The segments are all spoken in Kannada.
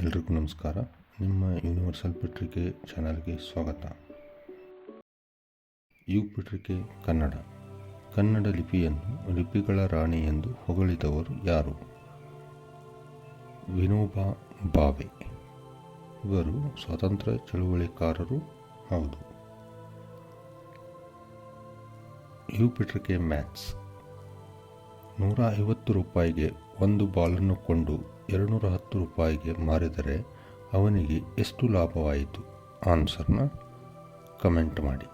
ಎಲ್ರಿಗೂ ನಮಸ್ಕಾರ. ನಿಮ್ಮ ಯೂನಿವರ್ಸಲ್ ಪತ್ರಿಕೆ ಚಾನಲ್ಗೆ ಸ್ವಾಗತ. ಯು ಪತ್ರಿಕೆ ಕನ್ನಡ. ಕನ್ನಡ ಲಿಪಿಯನ್ನು ಲಿಪಿಗಳ ರಾಣಿ ಎಂದು ಹೊಗಳಿದವರು ಯಾರು? ವಿನೋಬಾ ಭಾವೆ ಇವರು ಸ್ವಾತಂತ್ರ್ಯ ಚಳುವಳಿಕಾರರು, ಹೌದು. ಯು ಪಿಟ್ರಿಕೆ ಮ್ಯಾಥ್ಸ್. ನೂರ ಐವತ್ತು ರೂಪಾಯಿಗೆ ಒಂದು ಬಾಲನ್ನು ಕೊಂಡು ಎರಡುನೂರ ಹತ್ತು ರೂಪಾಯಿಗೆ ಮಾರಿದರೆ ಅವನಿಗೆ ಎಷ್ಟು ಲಾಭವಾಯಿತು? ಆನ್ಸರ್ನ ಕಮೆಂಟ್ ಮಾಡಿ.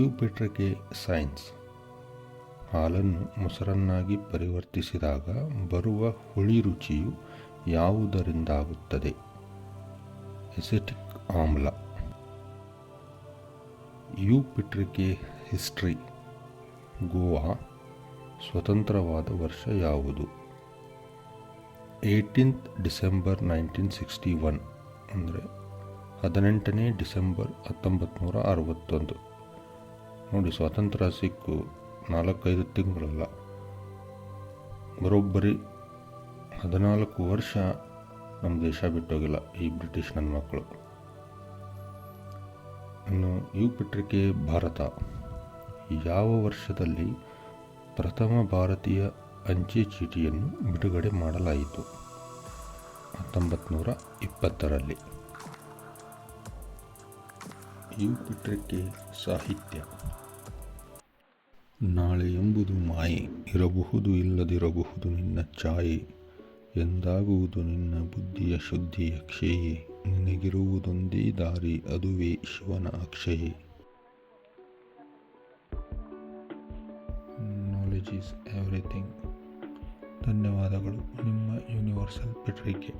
ಇವು ಬಿಟ್ರಕ್ಕೆ ಸೈನ್ಸ್. ಹಾಲನ್ನು ಮೊಸರನ್ನಾಗಿ ಪರಿವರ್ತಿಸಿದಾಗ ಬರುವ ಹುಳಿ ರುಚಿಯು ಯಾವುದರಿಂದಾಗುತ್ತದೆ? ಎಸೆಟಿಕ್ ಆಮ್ಲ. ಯು ಪಿಟ್ರಿಕೆ ಹಿಸ್ಟ್ರಿ ಗೋವಾ ಸ್ವತಂತ್ರವಾದ ವರ್ಷ ಯಾವುದು eighteenth December nineteen sixty one ಅಂದರೆ ಹದಿನೆಂಟನೇ ಡಿಸೆಂಬರ್ ಹತ್ತೊಂಬತ್ತು ನೂರ ಅರವತ್ತೊಂದು. ನೋಡಿ, ಸ್ವಾತಂತ್ರ್ಯ ಸಿಕ್ಕು ನಾಲ್ಕೈದು ತಿಂಗಳಲ್ಲ. ಬರೋಬ್ಬರಿ ಹದಿನಾಲ್ಕು ವರ್ಷ ನಮ್ಮ ದೇಶ ಬಿಟ್ಟೋಗಿಲ್ಲ ಈ ಬ್ರಿಟಿಷ್ ನನ್ನ ಮಕ್ಕಳು. ಇನ್ನು ಯು ಪಿಟ್ರಿಕೆ ಭಾರತ. ಯಾವ ವರ್ಷದಲ್ಲಿ ಪ್ರಥಮ ಭಾರತೀಯ ಅಂಚೆ ಚೀಟಿಯನ್ನು ಬಿಡುಗಡೆ ಮಾಡಲಾಯಿತು? ಹತ್ತೊಂಬತ್ತು ಇಪ್ಪತ್ತರಲ್ಲಿ. ಯು ಪಿಟ್ರಿಕೆ ಸಾಹಿತ್ಯ. ನಾಳೆ ಎಂಬುದು ಮಾಯೆ, ಇರಬಹುದು ಇಲ್ಲದಿರಬಹುದು ನಿನ್ನ ಛಾಯೆ, ಎಂದಾಗುವುದು ನಿನ್ನ ಬುದ್ಧಿಯ ಶುದ್ಧಿಯ ಕ್ಷಯೆ, ನಿನಗಿರುವುದೊಂದೇ ದಾರಿ, ಅದುವೇ ಶಿವನ ಅಕ್ಷಯೆ. ನಾಲೆಜ್ ಈಸ್ ಎವ್ರಿಥಿಂಗ್ ಧನ್ಯವಾದಗಳು. ನಿಮ್ಮ ಯೂನಿವರ್ಸಲ್ ಪತ್ರಿಕೆ